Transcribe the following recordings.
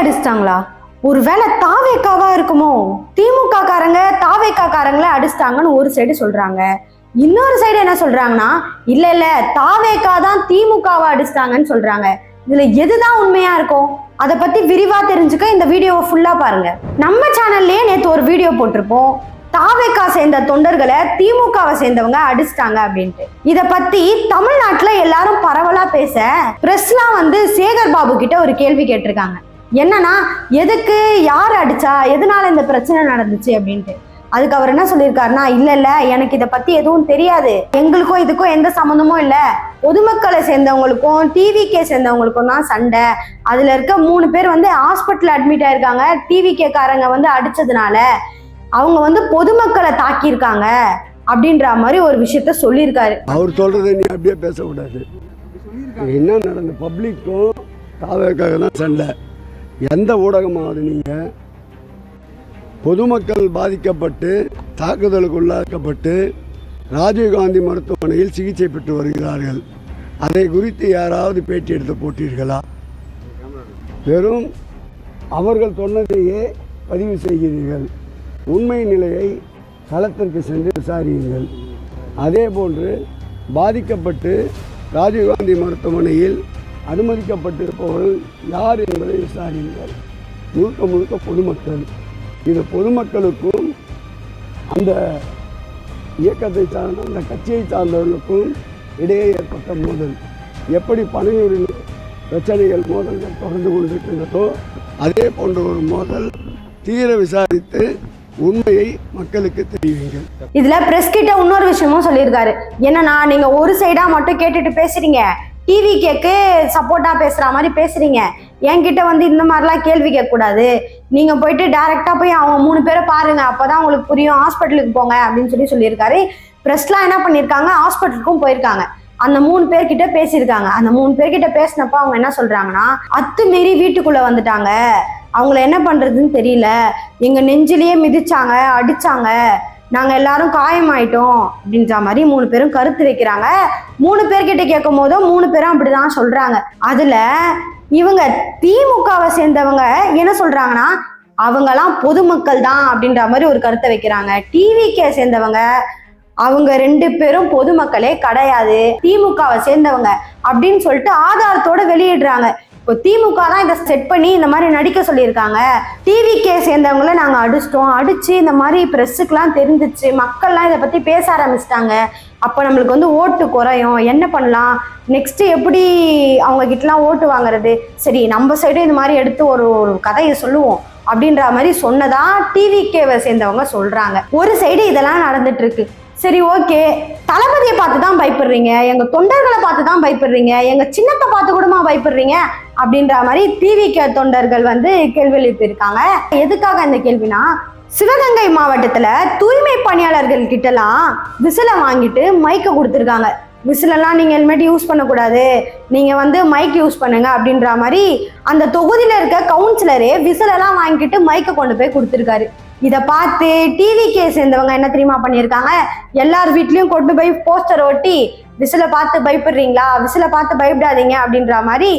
அடிச்சிட்டாங்களா? ஒருவேளை தாவேக்காவா இருக்குமோ? திமுக காரங்க தாவேக்கா காரங்களை அடிச்சிட்டாங்கன்னு ஒரு சைடு சொல்றாங்க. இன்னொரு சைடு என்ன சொல்றாங்கன்னா இல்ல இல்ல தாவேக்கா தான் திமுகவை அடிச்சிட்டாங்கன்னு சொல்றாங்க. இதுல எதுதான் உண்மையா இருக்கும்? அதை பத்தி விரிவா தெரிஞ்சுக்க இந்த வீடியோவை ஃபுல்லா பாருங்க. நம்ம சேனல்லயே நேற்று ஒரு வீடியோ போட்டிருப்போம். தாவேக்கா சேர்ந்த தொண்டர்களை திமுகவை சேர்ந்தவங்க அடிச்சிட்டாங்க அப்படின்ட்டு. இத பத்தி தமிழ்நாட்டுல எல்லாரும் பரவலா பேச பிரஸ்லாம் வந்து சேகர் பாபு கிட்ட ஒரு கேள்வி கேட்டிருக்காங்க. என்னன்னா எதுக்கு யார் அடிச்சா எதனால இந்த பிரச்சனை நடந்துச்சு அப்படின்ட்டு. அதுக்கு அவர் என்ன சொல்லியிருக்காருன்னா இல்ல இல்ல எனக்கு இதை பத்தி எதுவும் தெரியாது. எங்களுக்கும் இதுக்கும் எந்த சம்மந்தமும் இல்ல. பொதுமக்களை சேர்ந்தவங்களுக்கும் டிவிகே சேர்ந்தவங்களுக்கும் தான் சண்டை. அதுல இருக்க மூணு பேர் வந்து ஹாஸ்பிட்டல் அட்மிட் ஆயிருக்காங்க. டிவிகே காரங்க வந்து அடிச்சதுனால அவங்க வந்து பொதுமக்களை தாக்கியிருக்காங்க. அப்படின்ற மாதிரி ஒரு விஷயத்த சொல்லியிருக்காரு. அவர் சொல்றதை நீ அப்படியே பேசக்கூடாது. என்ன நடந்த பப்ளிக்கும் தாவேக்காக தான் சண்டை. எந்த ஊடகமாவது நீங்கள் பொதுமக்கள் பாதிக்கப்பட்டு தாக்குதலுக்கு உள்ளாக்கப்பட்டு ராஜீவ்காந்தி மருத்துவமனையில் சிகிச்சை பெற்று வருகிறார்கள். அதை குறித்து யாராவது பேட்டி எடுத்து போட்டீர்களா? வெறும் அவர்கள் சொன்னதையே பதிவு செய்கிறீர்கள். உண்மை நிலையை களத்திற்கு சென்று விசாரியுங்கள். அதே போன்று பாதிக்கப்பட்டு ராஜீவ்காந்தி மருத்துவமனையில் அனுமதிக்கப்பட்டிருப்பவர்கள் யார் என்பதை விசாரியுங்கள். முழுக்க முழுக்க பொதுமக்கள். இது பொதுமக்களுக்கும் அந்த இயக்கத்தை சார்ந்த அந்த கட்சியை சார்ந்தவர்களுக்கும் இடையே ஏற்பட்ட மோதல். எப்படி பனையூரில் பிரச்சனைகள் மோதல்கள் தொடர்ந்து கொண்டிருக்கின்றதோ அதே போன்ற ஒரு மோதல் தீர விசாரித்து உண்மையை மக்களுக்கு தெரிவிங்க இதுல பிரஸ் கிட்ட இன்னொரு விஷயமும் சொல்லியிருக்காரு. என்னன்னா நீங்க ஒரு சைடா மட்டும் கேட்டுட்டு பேசுறீங்க. டிவி கேக்கு சப்போர்ட்டா பேசுற மாதிரி பேசுறீங்க. என்கிட்ட வந்து இந்த மாதிரிலாம் கேள்வி கேட்கக்கூடாது. நீங்கள் நீங்க போயிட்டு டைரக்டா போய் அவங்க மூணு பேரை பாருங்க. அப்பதான் உங்களுக்கு புரியும். ஹாஸ்பிட்டலுக்கு போங்க அப்படின்னு சொல்லி சொல்லியிருக்காரு. பிரஸ்லாம் என்ன பண்ணியிருக்காங்க? ஹாஸ்பிட்டலுக்கும் போயிருக்காங்க. அந்த மூணு பேர்கிட்ட பேசியிருக்காங்க. அந்த மூணு பேர்கிட்ட பேசினப்ப அவங்க என்ன சொல்றாங்கன்னா அத்துமீறி வீட்டுக்குள்ள வந்துட்டாங்க. அவங்கள என்ன பண்றதுன்னு தெரியல. எங்க நெஞ்சிலேயே மிதிச்சாங்க அடிச்சாங்க. நாங்கள் எல்லாரும் காயமாயிட்டோம் அப்படின்ற மாதிரி மூணு பேரும் கருத்து வைக்கிறாங்க. மூணு பேர்கிட்ட கேட்கும் போதும் மூணு பேரும் அப்படிதான் சொல்றாங்க. அதுல இவங்க திமுகவை சேர்ந்தவங்க என்ன சொல்றாங்கன்னா அவங்கெல்லாம் பொதுமக்கள் தான் அப்படின்ற மாதிரி ஒரு கருத்தை வைக்கிறாங்க. டிவிக்கே சேர்ந்தவங்க அவங்க ரெண்டு பேரும் பொதுமக்களே கிடையாது. திமுகவை சேர்ந்தவங்க அப்படின்னு சொல்லிட்டு ஆதாரத்தோட வெளியிடுறாங்க. இப்போ திமுக தான் இதை செட் பண்ணி இந்த மாதிரி நடிக்க சொல்லியிருக்காங்க. டிவிக்கே சேர்ந்தவங்கள நாங்கள் அடிச்சிட்டோம். அடிச்சு இந்த மாதிரி ப்ரெஸ்ஸுக்கெலாம் தெரிஞ்சிச்சு. மக்கள்லாம் இதை பற்றி பேச ஆரம்பிச்சிட்டாங்க. அப்போ நம்மளுக்கு வந்து ஓட்டு குறையும். என்ன பண்ணலாம்? நெக்ஸ்ட் எப்படி அவங்க கிட்டலாம் ஓட்டு வாங்குறது? சரி நம்ம சைடும் இந்த மாதிரி எடுத்து ஒரு ஒரு கதையை சொல்லுவோம் அப்படின்ற மாதிரி சொன்னதா டிவிகேவை சேர்ந்தவங்க சொல்றாங்க. ஒரு சைடு இதெல்லாம் நடந்துட்டு இருக்கு சரி ஓகே. தளபதியை பார்த்து தான் பயப்படுறீங்க. எங்க தொண்டர்களை பார்த்து தான் பயப்படுறீங்க. எங்க சின்னத்தை பார்த்து கூடமா பயப்படுறீங்க. அப்படின்ற மாதிரி திவிக தொண்டர்கள் வந்து கேள்வி எழுப்பியிருக்காங்க எதுக்காக இந்த கேள்வினா சிவகங்கை மாவட்டத்துல தூய்மை பணியாளர்கள் கிட்டலாம் விசிலை வாங்கிட்டு மைக்கை கொடுத்துருக்காங்க. விசிலெல்லாம் நீங்கள் ஹெல்மெட் யூஸ் பண்ணக்கூடாது. நீங்கள் வந்து மைக் யூஸ் பண்ணுங்க அப்படின்ற மாதிரி அந்த தொகுதியில் இருக்க கவுன்சிலரே விசிலெல்லாம் வாங்கிட்டு மைக்கை கொண்டு போய் கொடுத்துருக்காரு. இதை பார்த்து டிவி கே சேர்ந்தவங்க என்ன தெரியுமா பண்ணியிருக்காங்க? எல்லார் வீட்லேயும் கொண்டு போய் போஸ்டர் ஒட்டி விசிலை பார்த்து பயப்படுறீங்களா? விசிலை பார்த்து பயப்படாதீங்க அப்படின்ற மாதிரி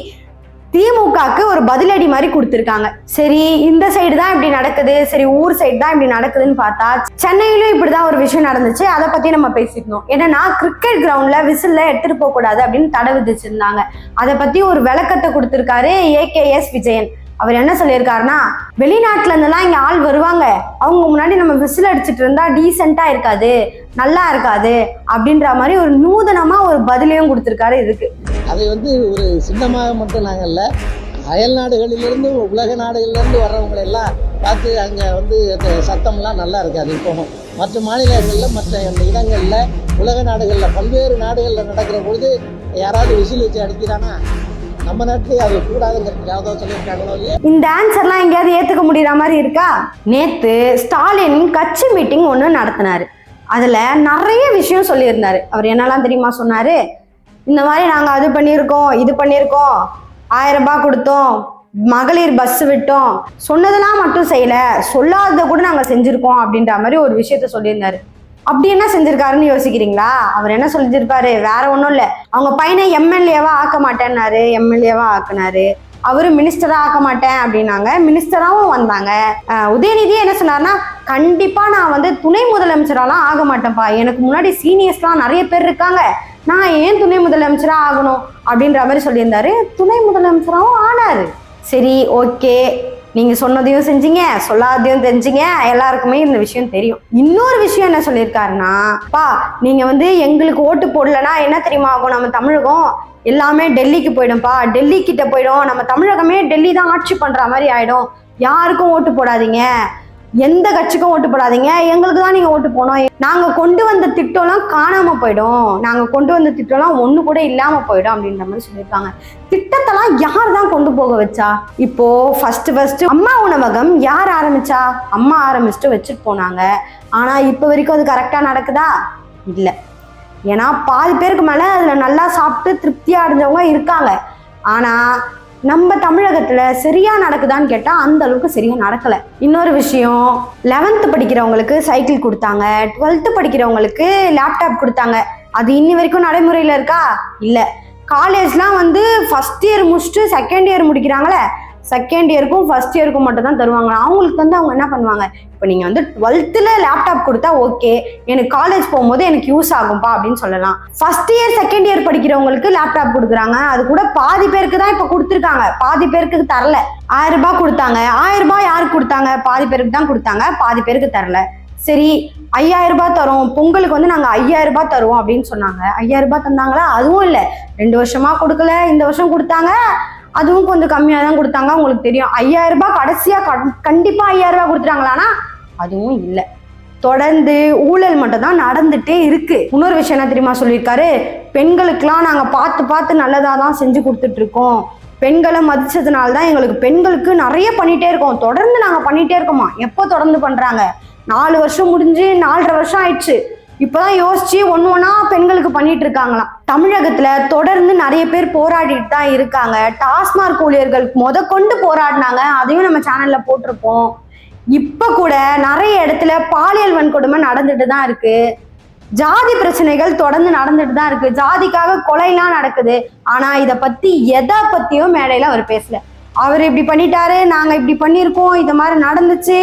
திமுகக்கு ஒரு பதிலடி மாதிரி கொடுத்துருக்காங்க. சரி இந்த சைடு தான் இப்படி நடக்குது. சரி ஊர் சைடு தான் இப்படி நடக்குதுன்னு பார்த்தா சென்னையிலும் இப்படிதான் ஒரு விஷயம் நடந்துச்சு. அதை பத்தி நம்ம பேசிக்கணும். என்னன்னா கிரிக்கெட் கிரவுண்ட்ல விசில்ல எடுத்துட்டு போக கூடாது அப்படின்னு தடை விதிச்சிருந்தாங்க. அதை பத்தி ஒரு விளக்கத்தை கொடுத்திருக்காரு ஏகேஎஸ் விஜயன். அவர் என்ன சொல்லியிருக்காருன்னா வெளிநாட்டுல இருந்தெல்லாம் இங்க ஆள் வருவாங்க. அவங்க முன்னாடி நம்ம விசில் அடிச்சிட்டு இருந்தா டீசெண்டா இருக்காது நல்லா இருக்காது அப்படின்ற மாதிரி ஒரு நூதனமா ஒரு பதிலையும் கொடுத்துருக்காரு இதுக்கு. அதை வந்து ஒரு சின்னமாக மட்டும் நாங்கள் இல்லை. அயல் நாடுகளிலிருந்து உலக நாடுகளிலிருந்து வர்றவங்களெல்லாம் பார்த்து அங்கே வந்து அந்த சத்தம்லாம் நல்லா இருக்காது இப்போ மற்ற மாநிலங்களில் மற்ற இடங்களில் உலக நாடுகளில் பல்வேறு நாடுகளில் நடக்கிற பொழுது யாராவது விசில் வச்சு அடிக்கிறானா? நம்ம நாட்டுக்கு அது கூடாதுங்கிறதுக்காக தான் சொல்லியிருக்காங்களோ இல்லையா? இந்த ஆன்சர்லாம் எங்கேயாவது ஏற்றுக்க முடியற மாதிரி இருக்கா? நேற்று ஸ்டாலின் கட்சி மீட்டிங் ஒன்று நடத்தினாரு. அதில் நிறைய விஷயம் சொல்லியிருந்தார். அவர் என்னெல்லாம் தெரியுமா சொன்னார்? இந்த மாதிரி நாங்க அது பண்ணியிருக்கோம் இது பண்ணியிருக்கோம். ஆயிரம் ரூபாய் கொடுத்தோம். மகளிர் பஸ் விட்டோம். சொன்னதெல்லாம் மட்டும் செய்யல. சொல்லாததை கூட நாங்க செஞ்சிருக்கோம் அப்படின்ற மாதிரி ஒரு விஷயத்த சொல்லியிருந்தாரு. அப்படி என்ன செஞ்சிருக்காருன்னு யோசிக்கிறீங்களா? அவர் என்ன சொல்லியிருப்பாரு? வேற ஒன்றும் இல்லை. அவங்க பையனை எம்எல்ஏவா ஆக்க மாட்டேன்னாரு. எம்எல்ஏவா ஆக்குனாரு. அவரு மினிஸ்டரா ஆக்க மாட்டேன் அப்படின்னாங்க. மினிஸ்டராகவும் வந்தாங்க. உதயநிதி என்ன சொன்னார்னா கண்டிப்பா நான் வந்து துணை முதலமைச்சராலாம் ஆக மாட்டேன்ப்பா. எனக்கு முன்னாடி சீனியர்ஸ்லாம் நிறைய பேர் இருக்காங்க. நான் ஏன் துணை முதலமைச்சராக ஆகணும் அப்படின்ற மாதிரி சொல்லியிருந்தாரு. துணை முதலமைச்சராகவும் ஆனார். சரி ஓகே. நீங்கள் சொன்னதையும் செஞ்சீங்க சொல்லாததையும் தெரிஞ்சீங்க. எல்லாருக்குமே இந்த விஷயம் தெரியும். இன்னொரு விஷயம் என்ன சொல்லியிருக்காருன்னா பா நீங்கள் வந்து எங்களுக்கு ஓட்டு போடலன்னா என்ன தெரியுமா ஆகும்? நம்ம தமிழகம் எல்லாமே டெல்லிக்கு போயிடும்ப்பா. டெல்லி கிட்ட போயிடும். நம்ம தமிழகமே டெல்லி தான் ஆட்சி பண்ணுற மாதிரி ஆயிடும். யாருக்கும் ஓட்டு போடாதீங்க. எந்த கட்சிக்கும் ஓட்டு போடாதீங்க. எங்களுக்கு தான் நீங்க ஓட்டு போனோம் நாங்க கொண்டு வந்த திட்டம்லாம் காணாம போயிடும். நாங்க கொண்டு வந்த திட்டம்லாம் ஒண்ணு கூட இல்லாம போயிடும் அப்படின்ற மாதிரி சொல்லியிருக்காங்க. திட்டத்தெல்லாம் யார் தான் கொண்டு போக வச்சா? இப்போ ஃபர்ஸ்ட் ஃபர்ஸ்ட் அம்மா உணவகம் யார் ஆரம்பிச்சா? அம்மா ஆரம்பிச்சுட்டு வச்சுட்டு போனாங்க. ஆனா இப்போ வரைக்கும் அது கரெக்டா நடக்குதா? இல்லை. ஏன்னா பாதி பேருக்கு மேல அதுல நல்லா சாப்பிட்டு திருப்தியா அடைஞ்சவங்க இருக்காங்க. ஆனா நம்ம தமிழகத்துல சரியா நடக்குதான்னு கேட்டா அந்த அளவுக்கு சரியா நடக்கல. இன்னொரு விஷயம் லெவன்த்து படிக்கிறவங்களுக்கு சைக்கிள் கொடுத்தாங்க டுவெல்த்து படிக்கிறவங்களுக்கு லேப்டாப் கொடுத்தாங்க. அது இன்னி வரைக்கும் நடைமுறையில இருக்கா? இல்ல. காலேஜ்லாம் வந்து ஃபர்ஸ்ட் இயர் முடிச்சுட்டு செகண்ட் இயர் முடிக்கிறாங்களே செகண்ட் இயருக்கும் ஃபர்ஸ்ட் இயருக்கும் மட்டும் தான் தருவாங்க. அவங்களுக்கு வந்து அவங்க என்ன பண்ணுவாங்க? இப்போ நீங்கள் வந்து டுவெல்த்தில் லேப்டாப் கொடுத்தா ஓகே எனக்கு காலேஜ் போகும்போது எனக்கு யூஸ் ஆகும்பா அப்படின்னு சொல்லலாம். ஃபர்ஸ்ட் இயர் செகண்ட் இயர் படிக்கிறவங்களுக்கு லேப்டாப் கொடுக்குறாங்க. அது கூட பாதி பேருக்கு தான் இப்போ கொடுத்துருக்காங்க. பாதி பேருக்கு தரல. ஆயிரம் ரூபாய் கொடுத்தாங்க. ஆயிரம் ரூபாய் யாருக்கு கொடுத்தாங்க? பாதி பேருக்கு தான் கொடுத்தாங்க. பாதி பேருக்கு தரல. சரி ஐயாயிரம் ரூபாய் தரோம். பொங்கலுக்கு வந்து நாங்கள் ஐயாயிரம் ரூபாய் தருவோம் அப்படின்னு சொன்னாங்க. ஐயாயிரம் ரூபாய் தந்தாங்களா? அதுவும் இல்லை. ரெண்டு வருஷமா கொடுக்கல. இந்த வருஷம் கொடுத்தாங்க. அதுவும் கொஞ்சம் கம்மியாக தான் கொடுத்தாங்க. உங்களுக்கு தெரியும். ஐயாயிரம் ரூபாய் கடைசியாக கண்டிப்பாக ஐயாயிரம் ரூபாய் கொடுத்துட்டாங்களான்னா அதுவும் இல்லை. தொடர்ந்து ஊழல் மட்டும் தான் நடந்துட்டே இருக்கு. இன்னொரு விஷயம் என்ன தெரியுமா சொல்லியிருக்காரு? பெண்களுக்கெல்லாம் நாங்கள் பார்த்து பார்த்து நல்லதாக தான் செஞ்சு கொடுத்துட்டு இருக்கோம். பெண்களை மதிச்சதுனால தான் எங்களுக்கு பெண்களுக்கு நிறைய பண்ணிகிட்டே இருக்கோம். தொடர்ந்து நாங்கள் பண்ணிகிட்டே இருக்கோமா? எப்போ தொடர்ந்து பண்ணுறாங்க நாலு வருஷம் முடிஞ்சு நாலரை வருஷம் ஆயிடுச்சு. இப்போதான் யோசிச்சு ஒன்று ஒன்றா பெண்களுக்கு பண்ணிட்டு இருக்காங்களாம். தமிழகத்தில் தொடர்ந்து நிறைய பேர் போராடிட்டு தான் இருக்காங்க. டாஸ்மாக் ஊழியர்கள் முத கொண்டு போராடினாங்க. அதையும் நம்ம சேனலில் போட்டிருப்போம். இப்போ கூட நிறைய இடத்துல பாலியல் வன்கொடுமை நடந்துட்டு தான் இருக்கு. ஜாதி பிரச்சனைகள் தொடர்ந்து நடந்துட்டு தான் இருக்கு. ஜாதிக்காக கொலைலாம் நடக்குது. ஆனா இதை பத்தி எதை பத்தியும் மேடையில அவர் பேசல. அவர் இப்படி பண்ணிட்டாரு நாங்க இப்படி பண்ணியிருக்கோம் இது மாதிரி நடந்துச்சு.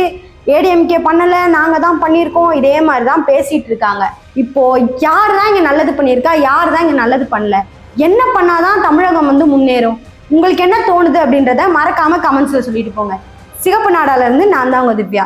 ஏடிஎம்கே பண்ணல நாங்க தான் பண்ணியிருக்கோம். இதே மாதிரி தான் பேசிட்டு இருக்காங்க. இப்போ யார் தான் இங்க நல்லது பண்ணியிருக்கா? யார் தான் இங்க நல்லது பண்ணல? என்ன பண்ணாதான் தமிழகம் வந்து முன்னேறும்? உங்களுக்கு என்ன தோணுது அப்படின்றத மறக்காம கமெண்ட்ஸ்ல சொல்லிட்டு போங்க. சிகப்பு நாடால இருந்து நான் தான் உங்க திவ்யா.